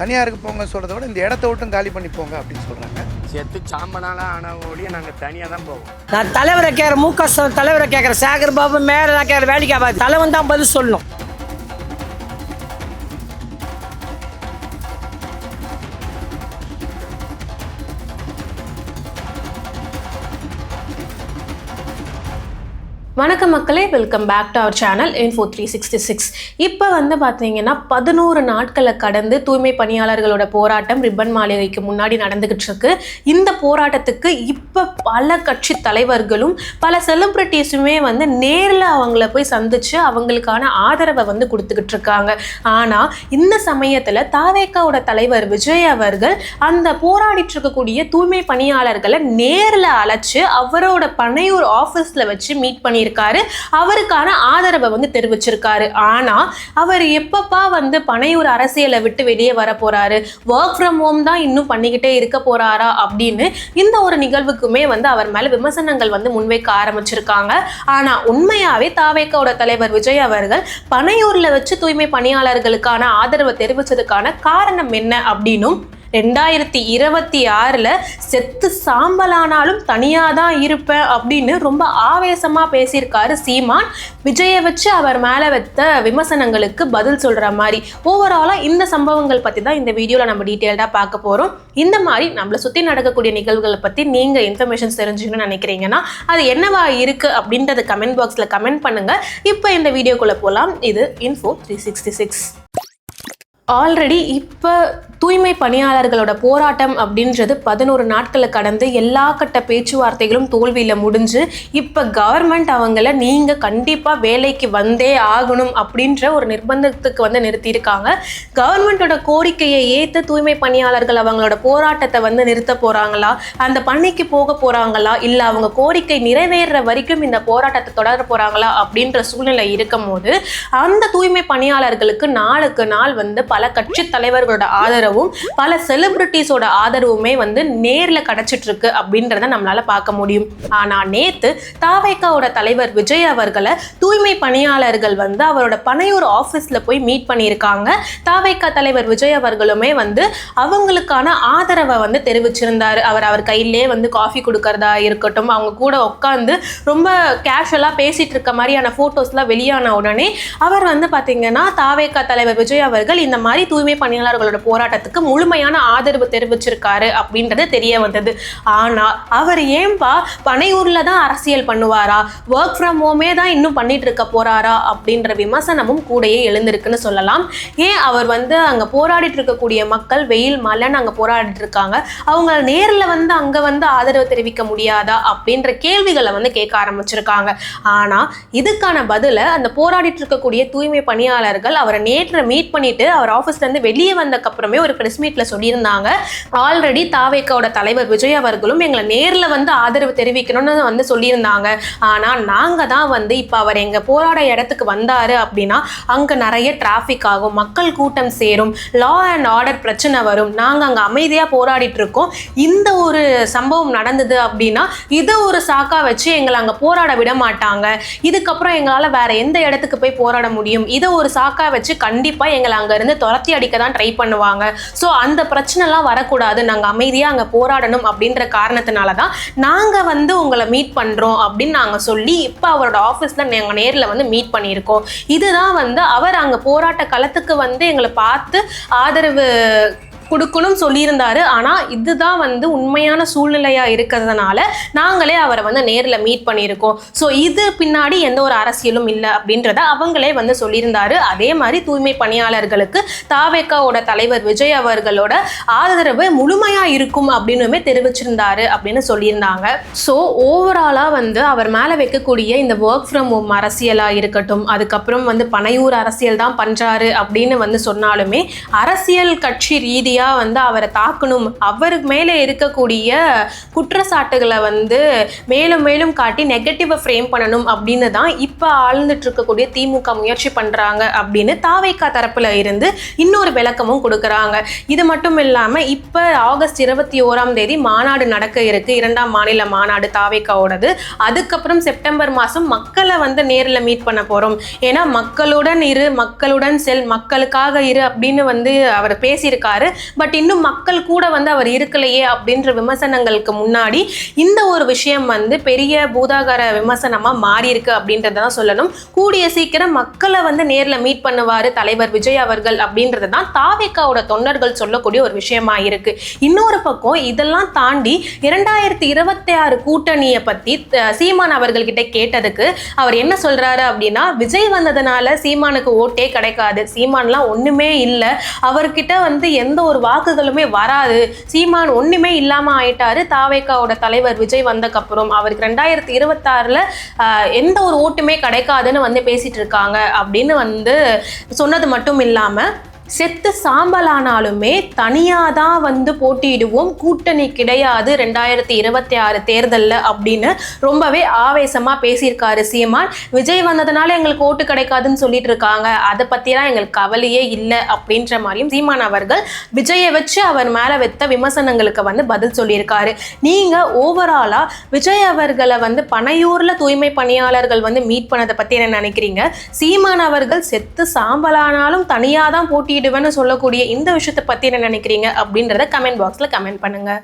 தனியாருக்கு போங்க சொல்கிறத விட இந்த இடத்த விட்டும் காலி பண்ணி போங்க அப்படின்னு சொல்கிறாங்க செத்து சாம்பனால ஆன ஒழிய நாங்கள் தனியாக தான் போவோம். நான் தலைவரை கேட்குற மு க ஸ்டாலின் தலைவரை கேட்குறேன் சேகர் பாபு மேலே நான் கேட்குற வேலைக்கு ஆகாது. தலைவன் தான் பதில் சொல்லணும். வணக்கம் மக்களே welcome back to our channel info three sixty six இப்போ வந்து பார்த்தீங்கன்னா பதினோரு நாட்களை கடந்து தூய்மை பணியாளர்களோட போராட்டம் ரிப்பன் மாளிகைக்கு முன்னாடி நடந்துகிட்டு இருக்கு. இந்த போராட்டத்துக்கு இப்போ பல கட்சி தலைவர்களும் பல செலிப்ரிட்டிஸுமே வந்து நேரில் அவங்கள போய் சந்திச்சு அவங்களுக்கான ஆதரவை வந்து கொடுத்துக்கிட்டு இருக்காங்க. ஆனால் இந்த சமயத்தில் தாவேக்காவோட தலைவர் விஜய் அவர்கள் அந்த போராடிட்டு இருக்கக்கூடிய தூய்மை பணியாளர்களை நேரில் அழைச்சி அவரோட பனையூர் ஆஃபீஸில் வச்சு மீட் பண்ணியிருக்காங்க பண்ணியிருக்காரு அவருக்கான ஆதரவை வந்து தெரிவிச்சிருக்காரு. ஆனால் அவர் எப்பப்பா வந்து பனையூர் அரசியலை விட்டு வெளியே வர போறாரு? ஒர்க் ஃப்ரம் ஹோம் தான் இன்னும் பண்ணிக்கிட்டே இருக்க போறாரா? அப்படின்னு இந்த ஒரு நிகழ்வுக்குமே வந்து அவர் மேல விமர்சனங்கள் வந்து முன்வைக்க ஆரம்பிச்சிருக்காங்க. ஆனா உண்மையாவே தாவேக்காவோட தலைவர் விஜய் அவர்கள் பனையூர்ல வச்சு தூய்மை பணியாளர்களுக்கான ஆதரவை தெரிவிச்சதுக்கான காரணம் என்ன அப்படின்னும் ரெண்டாயிரத்தி இருபத்தி ஆறில் செத்து சாம்பலானாலும் தனியாக தான் இருப்பேன் அப்படின்னு ரொம்ப ஆவேசமாக பேசியிருக்காரு சீமான். விஜயை வச்சு அவர் மேலே வைத்த விமர்சனங்களுக்கு பதில் சொல்கிற மாதிரி. ஓவராலாக இந்த சம்பவங்கள் பற்றி தான் இந்த வீடியோவில் நம்ம டீட்டெயில்டாக பார்க்க போகிறோம் இந்த மாதிரி நம்மளை சுற்றி நடக்கக்கூடிய நிகழ்வுகளை பற்றி நீங்கள் இன்ஃபர்மேஷன்ஸ் தெரிஞ்சுக்கணும்னு நினைக்கிறீங்கன்னா அது என்னவா இருக்குது அப்படின்றத கமெண்ட் பாக்ஸில் கமெண்ட் பண்ணுங்கள் இப்போ இந்த வீடியோக்குள்ளே போகலாம் இது info three sixty six already இப்போ தூய்மை பணியாளர்களோட போராட்டம் அப்படின்றது பதினோரு நாட்களை கடந்து எல்லா கட்ட பேச்சுவார்த்தைகளும் தோல்வியில் முடிஞ்சு இப்போ கவர்மெண்ட் அவங்கள நீங்கள் கண்டிப்பாக வேலைக்கு வந்தே ஆகணும் அப்படின்ற ஒரு நிர்பந்தத்துக்கு வந்து நிறுத்தியிருக்காங்க. கவர்மெண்ட்டோட கோரிக்கையை ஏற்று தூய்மை பணியாளர்கள் அவங்களோட போராட்டத்தை வந்து நிறுத்த போகிறாங்களா அந்த பணிக்கு போக போகிறாங்களா இல்லை அவங்க கோரிக்கை நிறைவேறுற வரைக்கும் இந்த போராட்டத்தை தொடர போகிறாங்களா அப்படின்ற சூழ்நிலை இருக்கும் போது அந்த தூய்மை பணியாளர்களுக்கு நாளுக்கு நாள் வந்து பல பல கட்சி தலைவர்களோட ஆதரவும் பல செலிபிரிட்டிஸோட ஆதரவுமே வந்து நேரில் கிடைச்சிட்டு இருக்கு அப்படின்றத நம்மளால பார்க்க முடியும். ஆனா நேத்து தாவேக்காவோட தலைவர் விஜய் அவர்களை தூய்மை பணியாளர்கள் வந்து அவரோட பனையூர் ஆஃபீஸில் போய் மீட் பண்ணியிருக்காங்க. தாவேக்கா தலைவர் விஜய் அவர்களுமே வந்து அவங்களுக்கான ஆதரவை வந்து தெரிவிச்சிருந்தாரு. அவர் அவர் கையிலே வந்து காஃபி கொடுக்கறதா இருக்கட்டும் அவங்க கூட உட்காந்து ரொம்ப கேஷுவலாக பேசிட்டு இருக்க மாதிரியான ஃபோட்டோஸ்லாம் வெளியான உடனே அவர் வந்து பார்த்தீங்கன்னா தாவேக்கா தலைவர் விஜய் அவர்கள் இந்த மாதிரி மாதிரி தூய்மை பணியாளர்களோட போராட்டத்துக்கு முழுமையான ஆதரவு தெரிவிச்சிருக்காரு அப்படின்றது தெரிய வந்தது. ஆனால் அவர் ஏன்பா பனையூரில் தான் அரசியல் பண்ணுவாரா? ஒர்க் ஃப்ரம் ஹோமே தான் இன்னும் பண்ணிட்டு இருக்க போறாரா? அப்படின்ற விமர்சனமும் கூடயே எழுந்திருக்குன்னு சொல்லலாம். ஏன் அவர் வந்து அங்கே போராடிட்டு இருக்கக்கூடிய மக்கள் வெயில் மழைன்னு அங்கே போராடிட்டு இருக்காங்க அவங்க நேரில் வந்து அங்கே வந்து ஆதரவு தெரிவிக்க முடியாதா? அப்படின்ற கேள்விகளை வந்து கேட்க ஆரம்பிச்சிருக்காங்க. ஆனால் இதுக்கான பதிலை அந்த போராடிட்டு இருக்கக்கூடிய தூய்மை பணியாளர்கள் அவரை நேற்று மீட் பண்ணிட்டு அவர் ஆஃபீஸ்லேருந்து வெளியே வந்தக்கப்புறமே ஒரு ப்ரெஸ் மீட்டில் சொல்லியிருந்தாங்க. ஆல்ரெடி தாவேக்காவோட தலைவர் விஜய் அவர்களும் எங்களை நேரில் வந்து ஆதரவு தெரிவிக்கணும்னு வந்து சொல்லியிருந்தாங்க. ஆனால் நாங்கள் தான் வந்து இப்போ அவர் எங்கள் போராட இடத்துக்கு வந்தார் அப்படின்னா அங்கே நிறைய டிராஃபிக் ஆகும் மக்கள் கூட்டம் சேரும் லா அண்ட் ஆர்டர் பிரச்சனை வரும். நாங்கள் அங்கே அமைதியாக போராடிட்டு இருக்கோம். இந்த ஒரு சம்பவம் நடந்தது அப்படின்னா இதை ஒரு சாக்கா வச்சு எங்களை அங்கே போராட விட மாட்டாங்க. இதுக்கப்புறம் எங்களால் வேற எந்த இடத்துக்கு போய் போராட முடியும்? இதை ஒரு சாக்கா வச்சு கண்டிப்பாக எங்களை அங்கேருந்து துரத்தி அடிக்க தான் ட்ரை பண்ணுவாங்க. ஸோ அந்த பிரச்சனைலாம் வரக்கூடாது. நாங்கள் அமைதியாக அங்கே போராடணும் அப்படின்ற காரணத்தினால தான் நாங்கள் வந்து உங்களை மீட் பண்ணுறோம் அப்படின்னு நாங்கள் சொல்லி இப்போ அவரோட ஆஃபீஸில் நாங்கள் நேரில் வந்து மீட் பண்ணியிருக்கோம். இதுதான் வந்து அவர் அங்கே போராட்ட களத்துக்கு வந்து எங்களை பார்த்து ஆதரவு கொடுக்கணும் சொல்லியிருந்தாரு. ஆனால் இதுதான் வந்து உண்மையான சூழ்நிலையாக இருக்கிறதுனால நாங்களே அவரை வந்து நேரில் மீட் பண்ணியிருக்கோம். ஸோ இது பின்னாடி எந்த ஒரு அரசியலும் இல்லை அப்படின்றத அவங்களே வந்து சொல்லியிருந்தாரு. அதே மாதிரி தூய்மை பணியாளர்களுக்கு தாவேக்காவோட தலைவர் விஜய் அவர்களோட ஆதரவு முழுமையாக இருக்கும் அப்படின்னுமே தெரிவிச்சிருந்தாரு அப்படின்னு சொல்லியிருந்தாங்க. ஸோ ஓவராலாக வந்து அவர் மேலே வைக்கக்கூடிய இந்த ஒர்க் ஃப்ரம் ஹோம் அரசியலாக இருக்கட்டும் அதுக்கப்புறம் வந்து பனையூர் அரசியல் தான் பண்ணுறாரு அப்படின்னு வந்து சொன்னாலுமே அரசியல் கட்சி ரீதியாக ரீதியாக வந்து அவரை தாக்கணும். அவருக்கு மேலே இருக்கக்கூடிய குற்றச்சாட்டுகளை வந்து மேலும் மேலும் காட்டி நெகட்டிவை ஃப்ரேம் பண்ணணும் அப்படின்னு தான் இப்போ ஆழ்ந்துட்டு இருக்கக்கூடிய திமுக முயற்சி பண்ணுறாங்க அப்படின்னு தாவைக்கா தரப்பில் இருந்து இன்னொரு விளக்கமும் கொடுக்குறாங்க. இது மட்டும் இல்லாமல் இப்போ ஆகஸ்ட் இருபத்தி ஓராம் தேதி மாநாடு நடக்க இருக்குது இரண்டாம் மாநில மாநாடு தாவைக்காவோடது. அதுக்கப்புறம் செப்டம்பர் மாதம் மக்களை வந்து நேரில் மீட் பண்ண போகிறோம் ஏன்னா மக்களுடன் இரு மக்களுடன் செல் மக்களுக்காக இரு அப்படின்னு வந்து அவர் பேசியிருக்காரு. பட் இன்னும் மக்கள் கூட வந்து அவர் இருக்கலையே அப்படின்ற விமர்சனங்களுக்கு முன்னாடி இந்த ஒரு விஷயம் வந்து பெரிய பூதாகார விமர்சனமாக மாறி இருக்கு அப்படின்றத தான் சொல்லணும். கூடிய சீக்கிரம் மக்களை வந்து நேரில் மீட் பண்ணுவார் தலைவர் விஜய் அவர்கள் அப்படின்றது தான் தாவேக்காவோட தொண்டர்கள் சொல்லக்கூடிய ஒரு விஷயமா இருக்கு. இன்னொரு பக்கம் இதெல்லாம் தாண்டி இரண்டாயிரத்தி இருபத்தி ஆறு கூட்டணியை பற்றி சீமான் அவர்கள்கிட்ட கேட்டதுக்கு அவர் என்ன சொல்றாரு அப்படின்னா விஜய் வந்ததுனால சீமானுக்கு ஓட்டே கிடைக்காது. சீமான்லாம் ஒன்றுமே இல்லை. அவர்கிட்ட வந்து எந்த ஒரு வாக்குகளுமே வராது. சீமான் ஒன்றுமே இல்லாமல் ஆயிட்டாரு. தாவேக்காவோட தலைவர் விஜய் வந்தக்கப்புறம் அவருக்கு ரெண்டாயிரத்தி இருபத்தாறில் எந்த ஒரு ஓட்டுமே கிடைக்காதுன்னு வந்து பேசிட்டு இருக்காங்க அப்படின்னு வந்து சொன்னது மட்டும் இல்லாமல் செத்து சாம்பலானாலுமே தனியாக தான் வந்து போட்டியிடுவோம். கூட்டணி கிடையாது ரெண்டாயிரத்தி இருபத்தி ஆறு தேர்தலில் அப்படின்னு ரொம்பவே ஆவேசமாக பேசியிருக்காரு சீமான். விஜய் வந்ததுனால எங்களுக்கு ஓட்டு கிடைக்காதுன்னு சொல்லிட்டு இருக்காங்க. அதை பற்றிலாம் எங்களுக்கு கவலையே இல்லை அப்படின்ற மாதிரியும் சீமான் அவர்கள் விஜயை வச்சு அவர் மேலே வைத்த விமர்சனங்களுக்கு வந்து பதில் சொல்லியிருக்காரு. நீங்கள் ஓவராலாக விஜய் அவர்களை வந்து பனையூரில் தூய்மை பணியாளர்கள் வந்து மீட் பண்ணதை பற்றி என்ன நினைக்கிறீங்க? சீமான் அவர்கள் செத்து சாம்பலானாலும் தனியாக தான் போட்டியிடுவேன்னு சொல்லக்கூடிய இந்த விஷயத்தை பற்றி என்ன நினைக்கிறீங்க அப்படின்றத கமெண்ட் பாக்ஸில் கமெண்ட் பண்ணுங்கள்